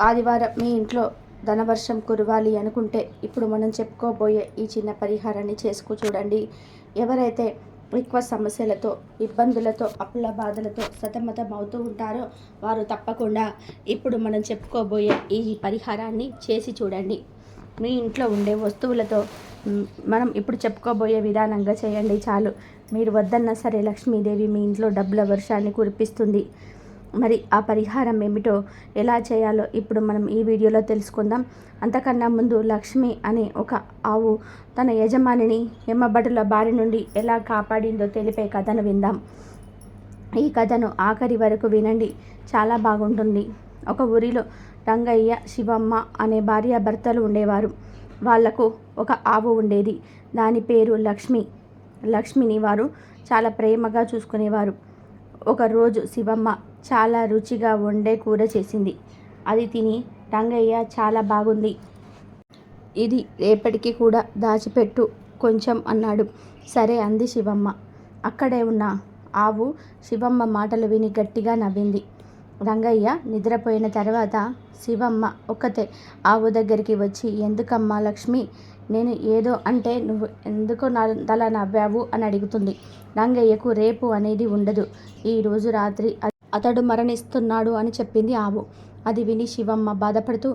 ఆదివారం మీ ఇంట్లో ధనవర్షం కురవాలి అనుకుంటే ఇప్పుడు మనం చెప్పుకోబోయే ఈ చిన్న పరిహారాన్ని చేసుకు చూడండి. ఎవరైతే ఎక్కువ సమస్యలతో ఇబ్బందులతో అప్పుల బాధలతో సతమతం అవుతూ ఉంటారో వారు తప్పకుండా ఇప్పుడు మనం చెప్పుకోబోయే ఈ పరిహారాన్ని చేసి చూడండి. మీ ఇంట్లో ఉండే వస్తువులతో మనం ఇప్పుడు చెప్పుకోబోయే విధానంగా చేయండి చాలు. మీరు వద్దన్నా సరే లక్ష్మీదేవి మీ ఇంట్లో డబ్బుల వర్షాన్ని కురిపిస్తుంది. మరి ఆ పరిహారం ఏమిటో ఎలా చేయాలో ఇప్పుడు మనం ఈ వీడియోలో తెలుసుకుందాం. అంతకన్నా ముందు లక్ష్మి అనే ఒక ఆవు తన యజమానిని ఎమ్మబడుల బారి నుండి ఎలా కాపాడిందో తెలిపే కథను విందాం. ఈ కథను ఆఖరి వరకు వినండి. చాలా బాగుంటుంది. ఒక ఊరిలో రంగయ్య శివమ్మ అనే భార్య భర్తలు ఉండేవారు. వాళ్ళకు ఒక ఆవు ఉండేది. దాని పేరు లక్ష్మి. లక్ష్మిని వారు చాలా ప్రేమగా చూసుకునేవారు. ఒకరోజు శివమ్మ చాలా రుచిగా వండే కూర చేసింది. అది తిని రంగయ్య చాలా బాగుంది. ఇది రేపటికి కూడా దాచిపెట్టు కొంచెం అన్నాడు. సరే అంది శివమ్మ. అక్కడే ఉన్న ఆవు శివమ్మ మాటలు విని గట్టిగా నవ్వింది. రంగయ్య నిద్రపోయిన తర్వాత శివమ్మ ఒక్కతే ఆవు దగ్గరికి వచ్చి ఎందుకమ్మా లక్ష్మి నేను ఏదో అంటే నువ్వు ఎందుకు అలా నవ్వావు? అని అడుగుతుంది. రంగయ్యకు రేపు అనేది ఉండదు. ఈరోజు రాత్రి అతడు మరణిస్తున్నాడు అని చెప్పింది ఆవు. అది విని శివమ్మ బాధపడుతూ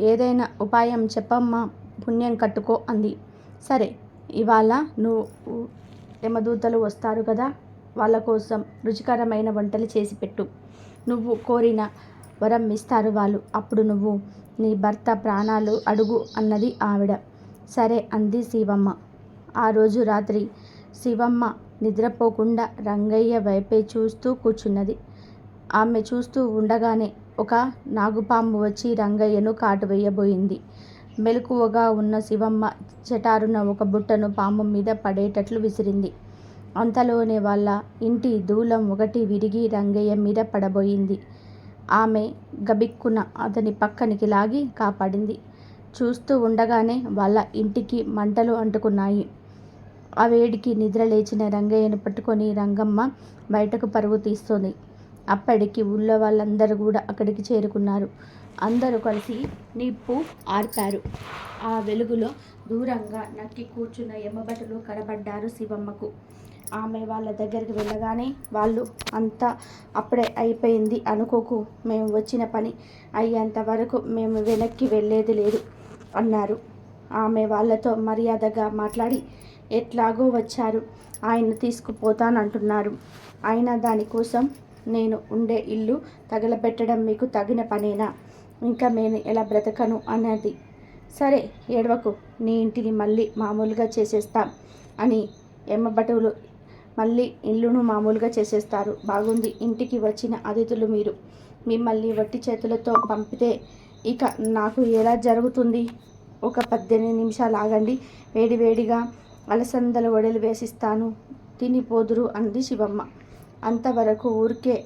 ఏదైనా ఉపాయం చెప్పమ్మా పుణ్యం కట్టుకో అంది. సరే ఇవాళ నువ్వు యమదూతలు వస్తారు కదా వాళ్ళ కోసం రుచికరమైన వంటలు చేసి పెట్టు. నువ్వు కోరిన వరం ఇస్తారు వాళ్ళు. అప్పుడు నువ్వు నీ భర్త ప్రాణాలు అడుగు అన్నది ఆవిడ. సరే అంది శివమ్మ. ఆ రోజు రాత్రి శివమ్మ నిద్రపోకుండా రంగయ్య వైపే చూస్తూ కూర్చున్నది. ఆమె చూస్తూ ఉండగానే ఒక నాగుపాము వచ్చి రంగయ్యను కాటు వేయబోయింది. మెలకువగా ఉన్న శివమ్మ చటారున ఒక బుట్టను పాము మీద పడేటట్లు విసిరింది. అంతలోనే వాళ్ళ ఇంటి దూలం ఒకటి విరిగి రంగయ్య మీద పడబోయింది. ఆమె గబిక్కున అతని పక్కనికి లాగి కాపాడింది. చూస్తూ ఉండగానే వాళ్ళ ఇంటికి మంటలు అంటుకున్నాయి. ఆ వేడికి నిద్ర లేచిన రంగయ్యను పట్టుకొని రంగమ్మ బయటకు పరుగు తీస్తుంది. అప్పటికి ఊళ్ళో వాళ్ళందరూ కూడా అక్కడికి చేరుకున్నారు. అందరూ కలిసి నిప్పు ఆర్పారు. ఆ వెలుగులో దూరంగా నక్కి కూర్చున్న ఎమ్మబట్టలు కనబడ్డారు శివమ్మకు. ఆమె వాళ్ళ దగ్గరికి వెళ్ళగానే వాళ్ళు అంతా అప్పుడే అయిపోయింది అనుకోకు మేము వచ్చిన పని అయ్యేంత వరకు మేము వెనక్కి వెళ్ళేది లేదు అన్నారు. ఆమె వాళ్ళతో మర్యాదగా మాట్లాడి ఎట్లాగో వచ్చారు ఆయన తీసుకుపోతానంటున్నారు. ఆయన దానికోసం నేను ఉండే ఇల్లు తగలబెట్టడం మీకు తగిన పనేనా? ఇంకా నేను ఎలా బ్రతకను అన్నది. సరే ఏడవకు. నీ ఇంటిని మళ్ళీ మామూలుగా చేసేస్తాం అని ఎమ్మబటువులు మళ్ళీ ఇల్లును మామూలుగా చేసేస్తారు. బాగుంది. ఇంటికి వచ్చిన అతిథులు మీరు. మిమ్మల్ని వట్టి చేతులతో పంపితే ఇక నాకు ఎలా జరుగుతుంది? ఒక పద్దెనిమిది నిమిషాలు ఆగండి. వేడివేడిగా అలసందల వడలు వేసిస్తాను. తినిపోదురు అంది శివమ్మ. అంతవరకు ఊరికే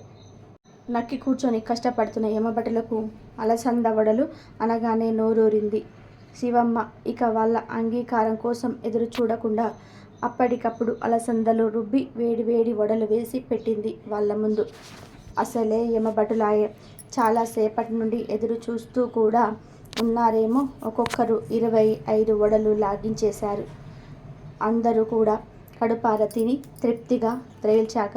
నక్కి కూర్చొని కష్టపడుతున్న యమభటులకు అలసంద వడలు అనగానే నోరూరింది. శివమ్మ ఇక వాళ్ళ అంగీకారం కోసం ఎదురు చూడకుండా అప్పటికప్పుడు అలసందలు రుబ్బి వేడి వేడి వడలు వేసి పెట్టింది వాళ్ళ ముందు. అసలే యమభటులాయే చాలాసేపటి నుండి ఎదురు చూస్తూ కూడా ఉన్నారేమో ఒక్కొక్కరు. ఇరవై ఐదు వడలు లాగించేశారు. అందరూ కూడా కడుపార తిని తృప్తిగా త్రేల్చాక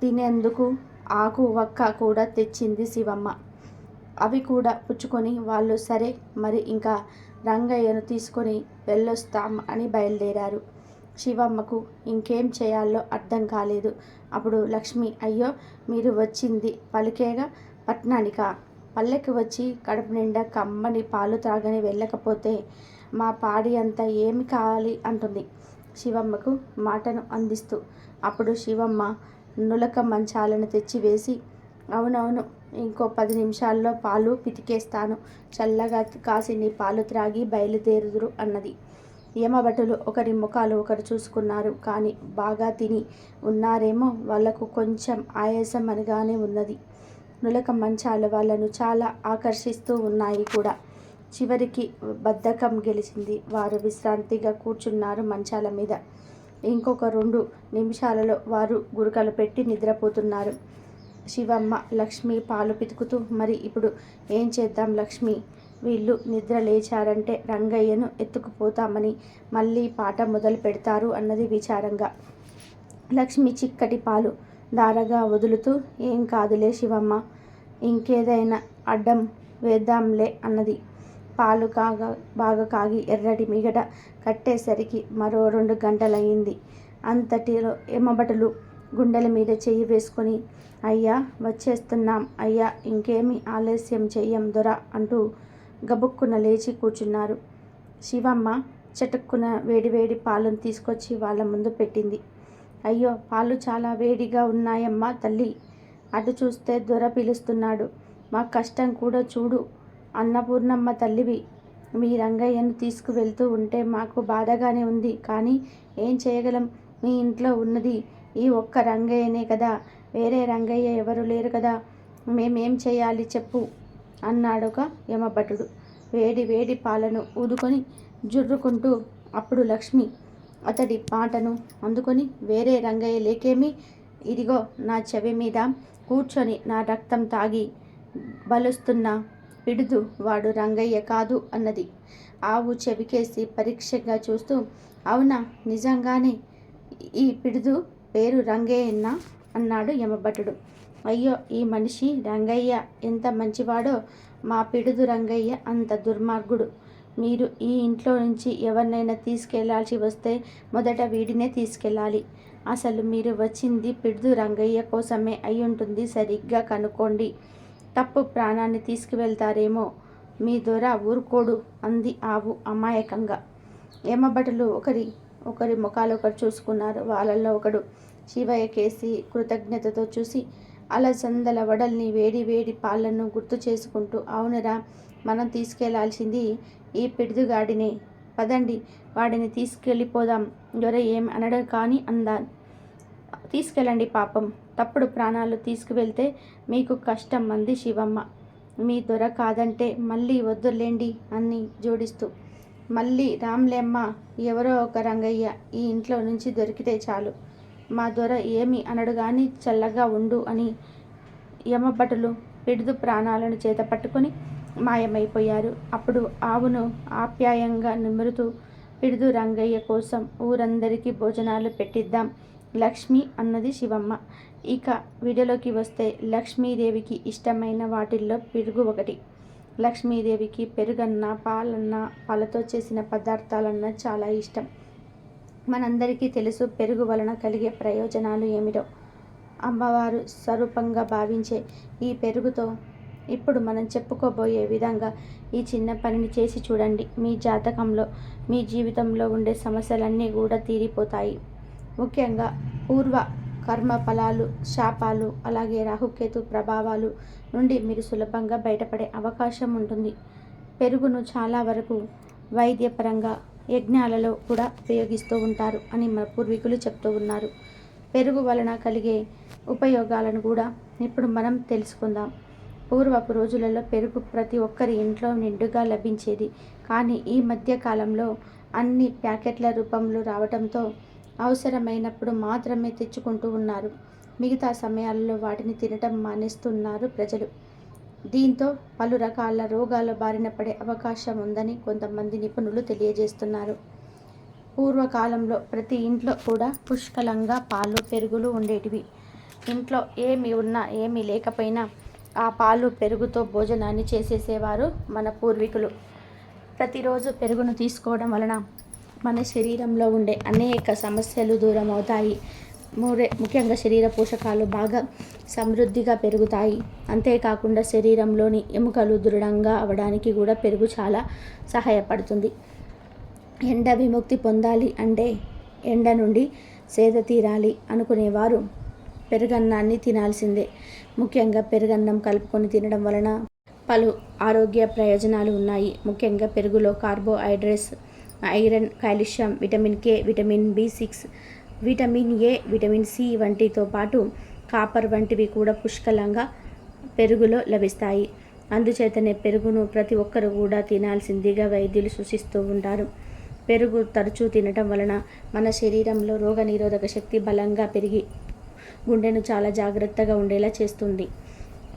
తినేందుకు ఆకు వక్క కూడా తెచ్చింది శివమ్మ. అవి కూడా పుచ్చుకొని వాళ్ళు సరే మరి ఇంకా రంగయ్యను తీసుకొని వెళ్ళొస్తాం అని బయలుదేరారు. శివమ్మకు ఇంకేం చేయాలో అర్థం కాలేదు. అప్పుడు లక్ష్మి అయ్యో మీరు వచ్చింది పలికేగా? పట్నానికా? పల్లెకి వచ్చి కడుపు నిండా కమ్మని పాలు త్రాగని వెళ్ళకపోతే మా పాడి అంతా ఏమి కావాలి? అంటుంది. శివమ్మకు మాటను అందిస్తూ. అప్పుడు శివమ్మ నులక మంచాలను తెచ్చివేసి అవునవును ఇంకో పది నిమిషాల్లో పాలు పితికేస్తాను. చల్లగా కాసిని పాలు త్రాగి బయలుదేరుదురు అన్నది. యమభటులు ఒకరి ముఖాలు ఒకరు చూసుకున్నారు. కానీ బాగా తిని ఉన్నారేమో వాళ్ళకు కొంచెం ఆయాసం అనగానే ఉన్నది. నులక మంచాలు వాళ్ళను చాలా ఆకర్షిస్తూ ఉన్నాయి కూడా. చివరికి బద్ధకం గెలిచింది. వారు విశ్రాంతిగా కూర్చున్నారు మంచాల మీద. ఇంకొక రెండు నిమిషాలలో వారు గురకలు పెట్టి నిద్రపోతున్నారు. శివమ్మ లక్ష్మి పాలు పితుకుతూ మరి ఇప్పుడు ఏం చేద్దాం లక్ష్మి? వీళ్ళు నిద్ర లేచారంటే రంగయ్యను ఎత్తుకుపోతామని మళ్ళీ పాట మొదలు పెడతారు అన్నది విచారంగా. లక్ష్మి చిక్కటి పాలు దారగా వదులుతూ ఏం కాదులే శివమ్మ ఇంకేదైనా అడ్డం వేద్దాంలే అన్నది. పాలు కాగా బాగా కాగి ఎర్రటి మిగట కట్టేసరికి మరో రెండు గంటలయ్యింది. అంతటిలో ఎమ్మబటలు గుండెల మీద చెయ్యి వేసుకొని అయ్యా వచ్చేస్తున్నాం. అయ్యా ఇంకేమి ఆలస్యం చెయ్యం దొర అంటూ గబుక్కున లేచి కూర్చున్నారు. శివమ్మ చటుక్కున వేడివేడి పాలను తీసుకొచ్చి వాళ్ళ ముందు పెట్టింది. అయ్యో పాలు చాలా వేడిగా ఉన్నాయమ్మా తల్లి. అటు చూస్తే దొర పిలుస్తున్నాడు. మా కష్టం కూడా చూడు. అన్నపూర్ణమ్మ తల్లివి మీ రంగయ్యను తీసుకువెళ్తూ ఉంటే మాకు బాధగానే ఉంది. కానీ ఏం చేయగలం? మీ ఇంట్లో ఉన్నది ఈ ఒక్క రంగయ్యనే కదా. వేరే రంగయ్య ఎవరు లేరు కదా. మేమేం చేయాలి చెప్పు అన్నాడొక యమభటుడు. వేడి వేడి పాలను ఊదుకొని జుర్రుకుంటూ అప్పుడు లక్ష్మి అతడి పాటను అందుకొని వేరే రంగయ్య లేకేమి? ఇదిగో నా చెవి మీద కూర్చొని నా రక్తం తాగి బలుస్తున్న పిడుదు వాడు రంగయ్య కాదు అన్నది. ఆవు చెవికేసి పరీక్షగా చూస్తూ అవునా నిజంగానే ఈ పిడుదు పేరు రంగయ్యన్న అన్నాడు యమభటుడు. అయ్యో ఈ మనిషి రంగయ్య ఎంత మంచివాడో? మా పిడుదు రంగయ్య అంత దుర్మార్గుడు. మీరు ఈ ఇంట్లో నుంచి ఎవరినైనా తీసుకెళ్ళాల్సి వస్తే మొదట వీడినే తీసుకెళ్ళాలి. అసలు మీరు వచ్చింది పిడుదు రంగయ్య కోసమే అయి ఉంటుంది సరిగ్గా కనుక్కోండి. తప్పు ప్రాణాన్ని తీసుకువెళ్తారేమో? మీ దొర ఊరుకోడు అంది ఆవు అమాయకంగా. యమభటులు ఒకరి ఒకరి ముఖాలు ఒకరు చూసుకున్నారు. వాళ్ళల్లో ఒకడు శివయ్య కేసి కృతజ్ఞతతో చూసి అలసందల వడల్ని వేడి వేడి పాలను గుర్తు చేసుకుంటూ అవునరా మనం తీసుకెళ్ళాల్సింది ఈ పిడుదుగాడినే పదండి వాడిని తీసుకెళ్ళిపోదాం. దొర ఏం అనడం కానీ అందా తీసుకెళ్ళండి పాపం. తప్పుడు ప్రాణాలు తీసుకువెళ్తే మీకు కష్టం అంది శివమ్మ. మీ దొర కాదంటే మళ్ళీ వద్దులేండి అని జోడిస్తూ. మళ్ళీ రామ్లేమ్మ ఎవరో ఒక రంగయ్య ఈ ఇంట్లో నుంచి దొరికితే చాలు. మా దొర ఏమి అనడు కానీ చల్లగా ఉండు అని యమభటులు పిడుదు ప్రాణాలను చేత పట్టుకొని మాయమైపోయారు. అప్పుడు ఆవును ఆప్యాయంగా నిమురుతూ పిడుదు రంగయ్య కోసం ఊరందరికీ భోజనాలు పెట్టిద్దాం లక్ష్మి అన్నది శివమ్మ. ఇక వీడియోలోకి వస్తే లక్ష్మీదేవికి ఇష్టమైన వాటిల్లో పెరుగు ఒకటి. లక్ష్మీదేవికి పెరుగన్న పాలన్న పాలతో చేసిన పదార్థాలన్న చాలా ఇష్టం. మనందరికీ తెలుసు పెరుగు వలన కలిగే ప్రయోజనాలు ఏమిటో. అమ్మవారు స్వరూపంగా భావించే ఈ పెరుగుతో ఇప్పుడు మనం చెప్పుకోబోయే విధంగా ఈ చిన్న పనిని చేసి చూడండి. మీ జాతకంలో మీ జీవితంలో ఉండే సమస్యలన్నీ కూడా తీరిపోతాయి. ముఖ్యంగా పూర్వ కర్మ ఫలాలు శాపాలు అలాగే రాహుకేతు ప్రభావాలు నుండి మీరు సులభంగా బయటపడే అవకాశం ఉంటుంది. పెరుగును చాలా వరకు వైద్యపరంగా యజ్ఞాలలో కూడా ఉపయోగిస్తూ ఉంటారు అని మన పూర్వీకులు చెప్తూ ఉన్నారు. పెరుగు వలన కలిగే ఉపయోగాలను కూడా ఇప్పుడు మనం తెలుసుకుందాం. పూర్వపు రోజులలో పెరుగు ప్రతి ఒక్కరి ఇంట్లో నిండుగా లభించేది. కానీ ఈ మధ్య కాలంలో అన్ని ప్యాకెట్ల రూపంలో రావడంతో అవసరమైనప్పుడు మాత్రమే తెచ్చుకుంటూ ఉన్నారు. మిగతా సమయాల్లో వాటిని తినటం మానేస్తున్నారు ప్రజలు. దీంతో పలు రకాల రోగాల బారిన పడే అవకాశం ఉందని కొంతమంది నిపుణులు తెలియజేస్తున్నారు. పూర్వకాలంలో ప్రతి ఇంట్లో కూడా పుష్కలంగా పాలు పెరుగులు ఉండేటివి. ఇంట్లో ఏమి ఉన్నా ఏమీ లేకపోయినా ఆ పాలు పెరుగుతో భోజనాన్ని చేసేసేవారు మన పూర్వీకులు. ప్రతిరోజు పెరుగును తీసుకోవడం వలన మన శరీరంలో ఉండే అనేక సమస్యలు దూరం అవుతాయి మూడే ముఖ్యంగా శరీర పోషకాలు బాగా సమృద్ధిగా పెరుగుతాయి. అంతేకాకుండా శరీరంలోని ఎముకలు దృఢంగా అవడానికి కూడా పెరుగు చాలా సహాయపడుతుంది. ఎండ విముక్తి పొందాలి అంటే ఎండ నుండి సేద తీరాలి అనుకునేవారు పెరుగన్నాన్ని తినాల్సిందే. ముఖ్యంగా పెరుగన్నం కలుపుకొని తినడం వలన పలు ఆరోగ్య ప్రయోజనాలు ఉన్నాయి. ముఖ్యంగా పెరుగులో carbohydrates iron calcium vitamin K vitamin B six vitamin A vitamin C వంటితో పాటు కాపర్ వంటివి కూడా పుష్కలంగా పెరుగులో లభిస్తాయి. అందుచేతనే పెరుగును ప్రతి ఒక్కరు కూడా తినాల్సిందిగా వైద్యులు సూచిస్తూ ఉంటారు. పెరుగు తరచూ తినటం వలన మన శరీరంలో రోగనిరోధక శక్తి బలంగా పెరిగి గుండెను చాలా జాగ్రత్తగా ఉండేలా చేస్తుంది.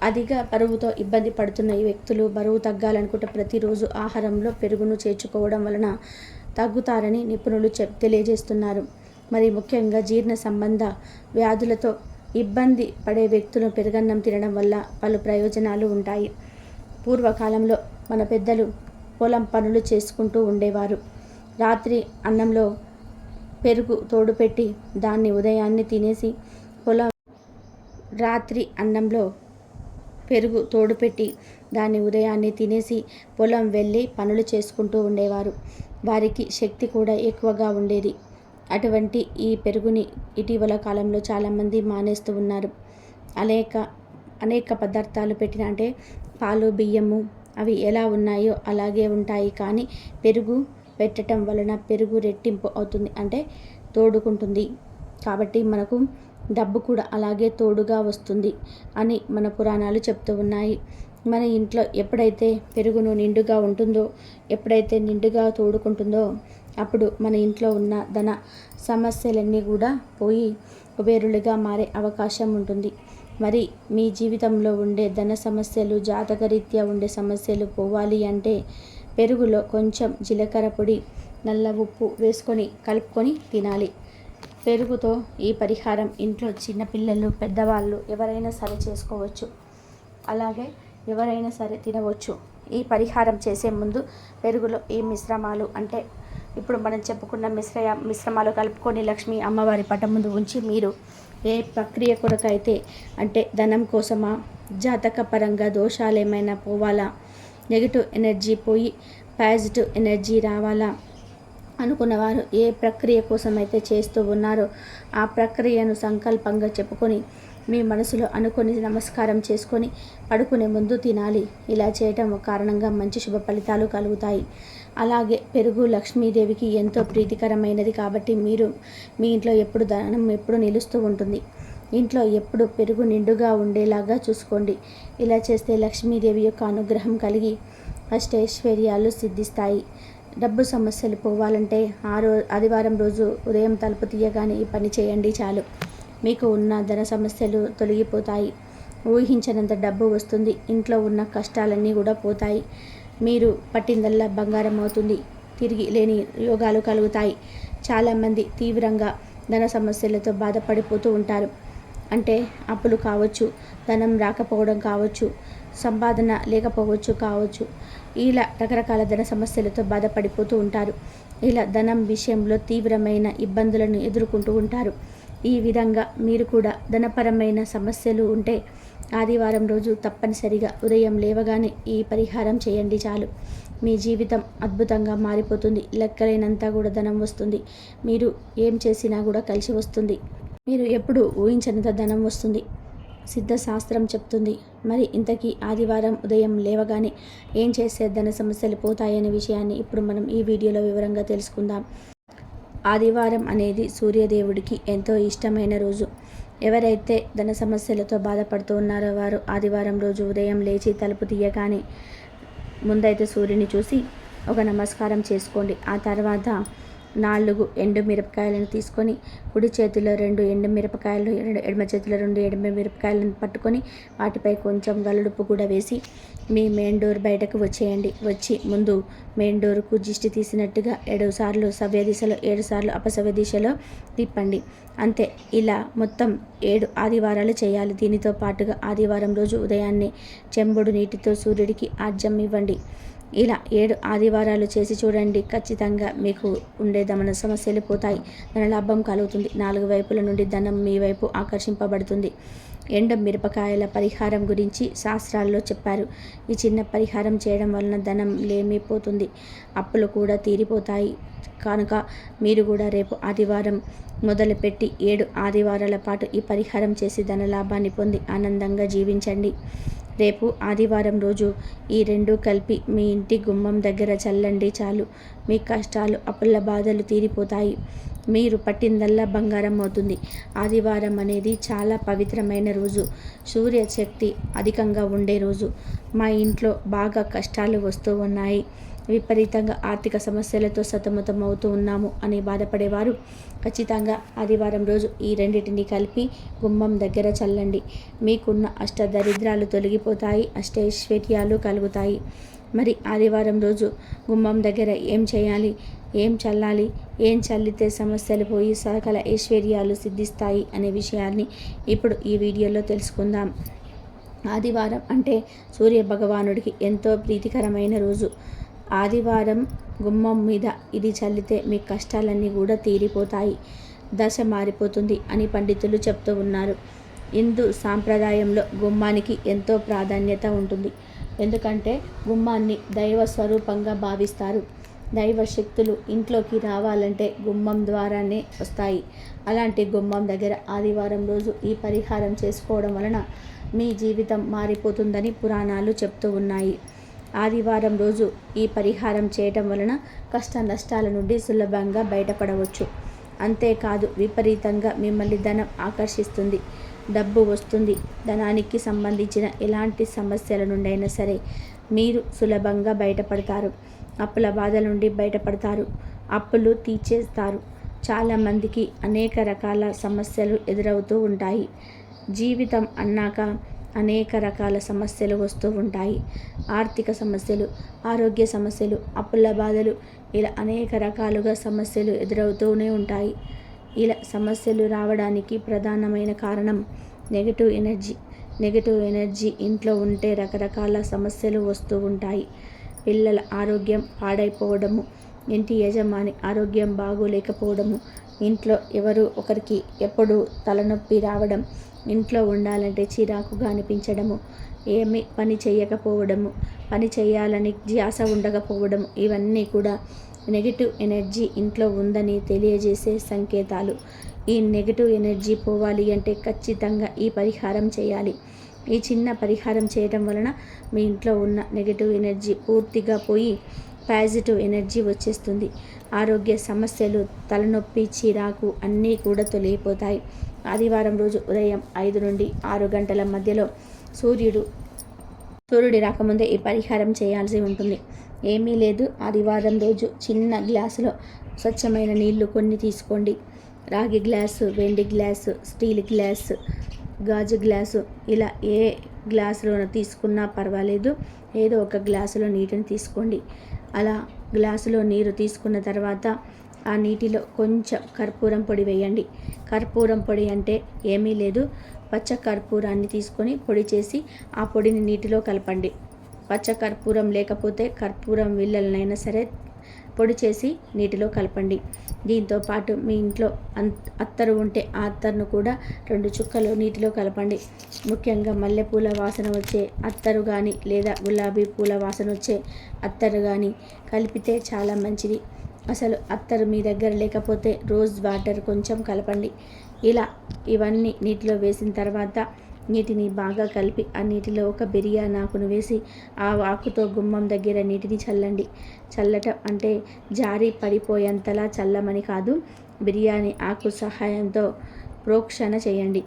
అధిక బరువుతో ఇబ్బంది పడుతున్న ఈ వ్యక్తులు బరువు తగ్గాలనుకుంటే ప్రతిరోజు ఆహారంలో పెరుగును చేర్చుకోవడం వలన తగ్గుతారని నిపుణులు చెప్ తెలియజేస్తున్నారు. మరి ముఖ్యంగా జీర్ణ సంబంధ వ్యాధులతో ఇబ్బంది పడే వ్యక్తులు పెరుగన్నం తినడం వల్ల పలు ప్రయోజనాలు ఉంటాయి. పూర్వకాలంలో మన పెద్దలు పొలం పనులు చేసుకుంటూ ఉండేవారు. రాత్రి అన్నంలో పెరుగు తోడు పెట్టి దాన్ని ఉదయాన్నే తినేసి పొలం రాత్రి అన్నంలో పెరుగు తోడు పెట్టి దాన్ని ఉదయాన్నే తినేసి పొలం వెళ్ళి పనులు చేసుకుంటూ ఉండేవారు. వారికి శక్తి కూడా ఎక్కువగా ఉండేది. అటువంటి ఈ పెరుగుని ఇటీవల కాలంలో చాలామంది మానేస్తూ ఉన్నారు. అనేక అనేక పదార్థాలు పెట్టిన అంటే పాలు బియ్యము అవి ఎలా ఉన్నాయో అలాగే ఉంటాయి. కానీ పెరుగు పెట్టడం వలన పెరుగు రెట్టింపు అవుతుంది అంటే తోడుకుంటుంది. కాబట్టి మనకు డబ్బు కూడా అలాగే తోడుగా వస్తుంది అని మన పురాణాలు చెప్తూ ఉన్నాయి. మన ఇంట్లో ఎప్పుడైతే పెరుగును నిండుగా ఉంటుందో ఎప్పుడైతే నిండుగా తోడుకుంటుందో అప్పుడు మన ఇంట్లో ఉన్న ధన సమస్యలన్నీ కూడా పోయి వేరులుగా మారే అవకాశం ఉంటుంది. మరి మీ జీవితంలో ఉండే ధన సమస్యలు జాతకరీత్యా ఉండే సమస్యలు పోవాలి అంటే పెరుగులో కొంచెం జీలకర్ర పొడి నల్ల ఉప్పు వేసుకొని కలుపుకొని తినాలి. పెరుగుతో ఈ పరిహారం ఇంట్లో చిన్నపిల్లలు పెద్దవాళ్ళు ఎవరైనా సరే చేసుకోవచ్చు. అలాగే ఎవరైనా సరే తినవచ్చు. ఈ పరిహారం చేసే ముందు పెరుగులో ఈ మిశ్రమాలు అంటే ఇప్పుడు మనం చెప్పుకున్న మిశ్రయ మిశ్రమాలు కలుపుకొని లక్ష్మి అమ్మవారి పట ముందు ఉంచి మీరు ఏ ప్రక్రియ కొరకైతే అంటే ధనం కోసమా జాతక పరంగా దోషాలు ఏమైనా పోవాలా నెగిటివ్ ఎనర్జీ పోయి పాజిటివ్ ఎనర్జీ రావాలా అనుకున్నవారు ఏ ప్రక్రియ కోసం అయితే చేస్తూ ఉన్నారో ఆ ప్రక్రియను సంకల్పంగా చెప్పుకొని మీ మనసులో అనుకొని నమస్కారం చేసుకొని పడుకునే ముందు తినాలి. ఇలా చేయటం కారణంగా మంచి శుభ ఫలితాలు కలుగుతాయి. అలాగే పెరుగు లక్ష్మీదేవికి ఎంతో ప్రీతికరమైనది కాబట్టి మీరు మీ ఇంట్లో ఎప్పుడు దానం ఎప్పుడు నిలుస్తూ ఉంటుంది. ఇంట్లో ఎప్పుడు పెరుగు నిండుగా ఉండేలాగా చూసుకోండి. ఇలా చేస్తే లక్ష్మీదేవి యొక్క అనుగ్రహం కలిగి అష్టైశ్వర్యాలు సిద్ధిస్తాయి. డబ్బు సమస్యలు పోవాలంటే ఆ రో ఆదివారం రోజు ఉదయం తలుపు తీయగానే ఈ పని చేయండి చాలు. మీకు ఉన్న ధన సమస్యలు తొలగిపోతాయి. ఊహించినంత డబ్బు వస్తుంది. ఇంట్లో ఉన్న కష్టాలన్నీ కూడా పోతాయి. మీరు పట్టిందల్లా బంగారం అవుతుంది. తిరిగి లేని యోగాలు కలుగుతాయి. చాలామంది తీవ్రంగా ధన సమస్యలతో బాధపడిపోతూ ఉంటారు. అంటే అప్పులు కావచ్చు ధనం రాకపోవడం కావచ్చు సంపాదన లేకపోవచ్చు కావచ్చు. ఇలా రకరకాల ధన సమస్యలతో బాధపడిపోతూ ఉంటారు. ఇలా ధనం విషయంలో తీవ్రమైన ఇబ్బందులను ఎదుర్కొంటూ ఉంటారు. ఈ విధంగా మీరు కూడా ధనపరమైన సమస్యలు ఉంటే ఆదివారం రోజు తప్పనిసరిగా ఉదయం లేవగానే ఈ పరిహారం చేయండి చాలు. మీ జీవితం అద్భుతంగా మారిపోతుంది. లెక్కలేనంతా కూడా ధనం వస్తుంది. మీరు ఏం చేసినా కూడా కలిసి వస్తుంది. మీరు ఎప్పుడు ఊహించనంత ధనం వస్తుంది. సిద్ధశాస్త్రం చెప్తుంది. మరి ఇంతకీ ఆదివారం ఉదయం లేవగానే ఏం చేస్తే ధన సమస్యలు పోతాయనే విషయాన్ని ఇప్పుడు మనం ఈ వీడియోలో వివరంగా తెలుసుకుందాం. ఆదివారం అనేది సూర్యదేవుడికి ఎంతో ఇష్టమైన రోజు. ఎవరైతే ధన సమస్యలతో బాధపడుతూ ఉన్నారో వారు ఆదివారం రోజు ఉదయం లేచి తలుపు తీయగానే ముందైతే సూర్యుని చూసి ఒక నమస్కారం చేసుకోండి. ఆ తర్వాత నాలుగు ఎండు మిరపకాయలను తీసుకొని కుడి చేతిలో రెండు ఎండు మిరపకాయలు ఎడమ చేతిలో రెండు ఎండు మిరపకాయలను పట్టుకొని వాటిపై కొంచెం గలుడుపు కూడా వేసి మీ మెయిన్ డోర్ బయటకు వచ్చేయండి. వచ్చి ముందు మెయిన్ డోర్కు దిష్టి తీసినట్టుగా ఏడు సార్లు సవ్య దిశలో ఏడు సార్లు అపసవ్య దిశలో తిప్పండి. అంతే. ఇలా మొత్తం ఏడు ఆదివారాలు చేయాలి. దీనితో పాటుగా ఆదివారం రోజు ఉదయాన్నే చెంబుడు నీటితో సూర్యుడికి ఆర్జం ఇవ్వండి. ఇలా ఏడు ఆదివారాలు చేసి చూడండి. ఖచ్చితంగా మీకు ఉండే దమన సమస్యలు పోతాయి. ధన లాభం కలుగుతుంది. నాలుగు వైపుల నుండి ధనం మీ వైపు ఆకర్షింపబడుతుంది. ఎండ మిరపకాయల పరిహారం గురించి శాస్త్రాల్లో చెప్పారు. ఈ చిన్న పరిహారం చేయడం వలన ధనం లేమిపోతుంది. అప్పులు కూడా తీరిపోతాయి. కనుక మీరు కూడా రేపు ఆదివారం మొదలుపెట్టి ఏడు ఆదివారాల పాటు ఈ పరిహారం చేసి ధనలాభాన్ని పొంది ఆనందంగా జీవించండి. రేపు ఆదివారం రోజు ఈ రెండు కలిపి మీ ఇంటి గుమ్మం దగ్గర చల్లండి చాలు. మీ కష్టాలు అప్పుల బాధలు తీరిపోతాయి. మీరు పట్టిందల్లా బంగారం అవుతుంది. ఆదివారం అనేది చాలా పవిత్రమైన రోజు. సూర్యశక్తి అధికంగా ఉండే రోజు. మా ఇంట్లో బాగా కష్టాలు వస్తూ ఉన్నాయి. విపరీతంగా ఆర్థిక సమస్యలతో సతమతం అవుతూ ఉన్నాము అని బాధపడేవారు. ఖచ్చితంగా ఆదివారం రోజు ఈ రెండింటిని కలిపి గుమ్మం దగ్గర చల్లండి. మీకున్న అష్టదరిద్రాలు తొలగిపోతాయి అష్టైశ్వర్యాలు కలుగుతాయి. మరి ఆదివారం రోజు గుమ్మం దగ్గర ఏం చేయాలి? ఏం చల్లాలి? ఏం చల్లితే సమస్యలు పోయి సకల ఐశ్వర్యాలు సిద్ధిస్తాయి అనే విషయాన్ని ఇప్పుడు ఈ వీడియోలో తెలుసుకుందాం. ఆదివారం అంటే సూర్య భగవానుడికి ఎంతో ప్రీతికరమైన రోజు. ఆదివారం గుమ్మం మీద ఇది చల్లితే మీ కష్టాలన్నీ కూడా తీరిపోతాయి. దశ మారిపోతుంది అని పండితులు చెప్తూ ఉన్నారు. హిందూ సాంప్రదాయంలో గుమ్మానికి ఎంతో ప్రాధాన్యత ఉంటుంది. ఎందుకంటే గుమ్మాన్ని దైవ స్వరూపంగా భావిస్తారు. దైవ శక్తులు ఇంట్లోకి రావాలంటే గుమ్మం ద్వారానే వస్తాయి. అలాంటి గుమ్మం దగ్గర ఆదివారం రోజు ఈ పరిహారం చేసుకోవడం వలన మీ జీవితం మారిపోతుందని పురాణాలు చెప్తూ ఉన్నాయి. ఆదివారం రోజు ఈ పరిహారం చేయటం వలన కష్ట నష్టాల నుండి సులభంగా బయటపడవచ్చు. అంతేకాదు విపరీతంగా మిమ్మల్ని ధనం ఆకర్షిస్తుంది డబ్బు వస్తుంది. ధనానికి సంబంధించిన ఎలాంటి సమస్యల నుండి అయినా సరే మీరు సులభంగా బయటపడతారు. అప్పుల బాధల నుండి బయటపడతారు. అప్పులు తీర్చేస్తారు. చాలామందికి అనేక రకాల సమస్యలు ఎదురవుతూ ఉంటాయి. జీవితం అన్నాక అనేక రకాల సమస్యలు వస్తూ ఉంటాయి. ఆర్థిక సమస్యలు ఆరోగ్య సమస్యలు అప్పుల బాధలు ఇలా అనేక రకాలుగా సమస్యలు ఎదురవుతూనే ఉంటాయి. ఇలా సమస్యలు రావడానికి ప్రధానమైన కారణం నెగటివ్ ఎనర్జీ. నెగటివ్ ఎనర్జీ ఇంట్లో ఉంటే రకరకాల సమస్యలు వస్తూ ఉంటాయి. పిల్లల ఆరోగ్యం పాడైపోవడము ఇంటి యజమాని ఆరోగ్యం బాగోలేకపోవడము ఇంట్లో ఎవరు ఒకరికి ఎప్పుడు తలనొప్పి రావడం ఇంట్లో ఉండాలంటే చిరాకుగా అనిపించడము. ఏమి పని చేయకపోవడము. పని చేయాలని ధ్యాస ఉండకపోవడం ఇవన్నీ కూడా నెగిటివ్ ఎనర్జీ ఇంట్లో ఉందని తెలియజేసే సంకేతాలు. ఈ నెగిటివ్ ఎనర్జీ పోవాలి అంటే ఖచ్చితంగా ఈ పరిహారం చేయాలి. ఈ చిన్న పరిహారం చేయడం వలన మీ ఇంట్లో ఉన్న నెగిటివ్ ఎనర్జీ పూర్తిగా పోయి పాజిటివ్ ఎనర్జీ వచ్చేస్తుంది. ఆరోగ్య సమస్యలు తలనొప్పి చిరాకు అన్నీ కూడా తొలగిపోతాయి. ఆదివారం రోజు ఉదయం ఐదు నుండి ఆరు గంటల మధ్యలో సూర్యుడు సూర్యుడి రాకముందే ఈ పరిహారం చేయాల్సి ఉంటుంది. ఏమీ లేదు. ఆదివారం రోజు చిన్న గ్లాసులో స్వచ్ఛమైన నీళ్ళు కొన్ని తీసుకోండి. రాగి గ్లాసు వెండి గ్లాసు స్టీల్ గ్లాసు గాజు గ్లాసు ఇలా ఏ గ్లాసులో తీసుకున్నా పర్వాలేదు. ఏదో ఒక గ్లాసులో నీటిని తీసుకోండి. అలా గ్లాసులో నీరు తీసుకున్న తర్వాత ఆ నీటిలో కొంచెం కర్పూరం పొడి వేయండి. కర్పూరం పొడి అంటే ఏమీ లేదు. పచ్చ కర్పూరాన్ని తీసుకొని పొడి చేసి ఆ పొడిని నీటిలో కలపండి. పచ్చ కర్పూరం లేకపోతే కర్పూరం విల్లలనైనా సరే పొడి చేసి నీటిలో కలపండి. దీంతో పాటు మీ ఇంట్లో అత్తరు ఉంటే ఆ అత్తరును కూడా రెండు చుక్కలు నీటిలో కలపండి. ముఖ్యంగా మల్లెపూల వాసన వచ్చే అత్తరు కానీ లేదా గులాబీ పూల వాసన వచ్చే అత్తరు కానీ కలిపితే చాలా మంచిది. అసలు అత్తరు మీ దగ్గర లేకపోతే రోజ్ వాటర్ కొంచెం కలపండి. ఇలా ఇవన్నీ నీటిలో వేసిన తర్వాత నీటిని బాగా కలిపి ఆ నీటిలో ఒక బిర్యానీ ఆకును వేసి ఆ ఆకుతో గుమ్మం దగ్గర నీటిని చల్లండి. చల్లటం అంటే జారి పడిపోయేంతలా చల్లమని కాదు బిర్యానీ ఆకు సహాయంతో ప్రోక్షణ చేయండి.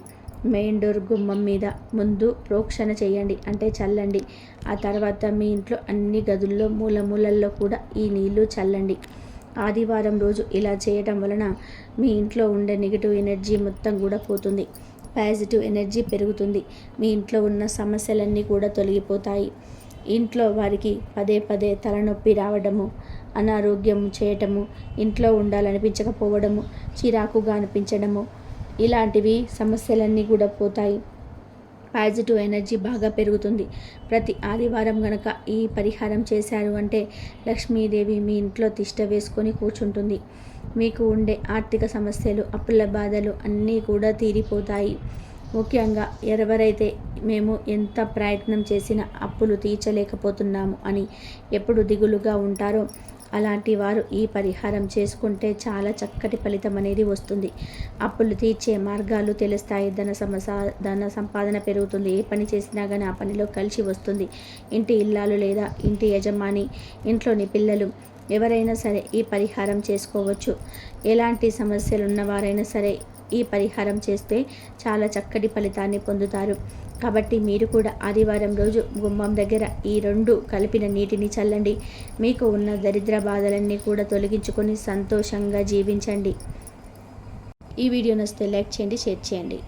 మెయిన్ డోర్ గుమ్మం మీద ముందు ప్రోక్షణ చేయండి అంటే చల్లండి. ఆ తర్వాత మీ ఇంట్లో అన్ని గదుల్లో మూల మూలల్లో కూడా ఈ నీళ్ళు చల్లండి. ఆదివారం రోజు ఇలా చేయటం వలన మీ ఇంట్లో ఉండే నెగిటివ్ ఎనర్జీ మొత్తం కూడా పోతుంది. పాజిటివ్ ఎనర్జీ పెరుగుతుంది. మీ ఇంట్లో ఉన్న సమస్యలన్నీ కూడా తొలగిపోతాయి. ఇంట్లో వారికి పదే పదే తలనొప్పి రావడము అనారోగ్యం చేయటము ఇంట్లో ఉండాలనిపించకపోవడము చిరాకుగా అనిపించడము ఇలాంటివి సమస్యలన్నీ కూడా పోతాయి. పాజిటివ్ ఎనర్జీ బాగా పెరుగుతుంది. ప్రతి ఆదివారం గనక ఈ పరిహారం చేశారు అంటే లక్ష్మీదేవి మీ ఇంట్లో తిష్ట వేసుకొని కూర్చుంటుంది. మీకు ఉండే ఆర్థిక సమస్యలు అప్పుల బాధలు అన్నీ కూడా తీరిపోతాయి. ముఖ్యంగా ఎవరైతే మేము ఎంత ప్రయత్నం చేసినా అప్పులు తీర్చలేకపోతున్నాము అని ఎప్పుడు దిగులుగా ఉంటారో అలాంటి వారు ఈ పరిహారం చేసుకుంటే చాలా చక్కటి ఫలితం అనేది వస్తుంది. అప్పులు తీర్చే మార్గాలు తెలుస్తాయి. ధన సమస ధన సంపాదన పెరుగుతుంది. ఏ పని చేసినా కానీ ఆ పనిలో కలిసి వస్తుంది. ఇంటి ఇల్లాలు లేదా ఇంటి యజమాని ఇంట్లోని పిల్లలు ఎవరైనా సరే ఈ పరిహారం చేసుకోవచ్చు. ఎలాంటి సమస్యలు ఉన్నవారైనా సరే ఈ పరిహారం చేస్తే చాలా చక్కటి ఫలితాన్ని పొందుతారు. కాబట్టి మీరు కూడా ఆదివారం రోజు గుమ్మం దగ్గర ఈ రెండు కలిపిన నీటిని చల్లండి. మీకు ఉన్న దరిద్ర బాధలన్నీ కూడా తొలగించుకొని సంతోషంగా జీవించండి. ఈ వీడియో నచ్చితే లైక్ చేయండి షేర్ చేయండి.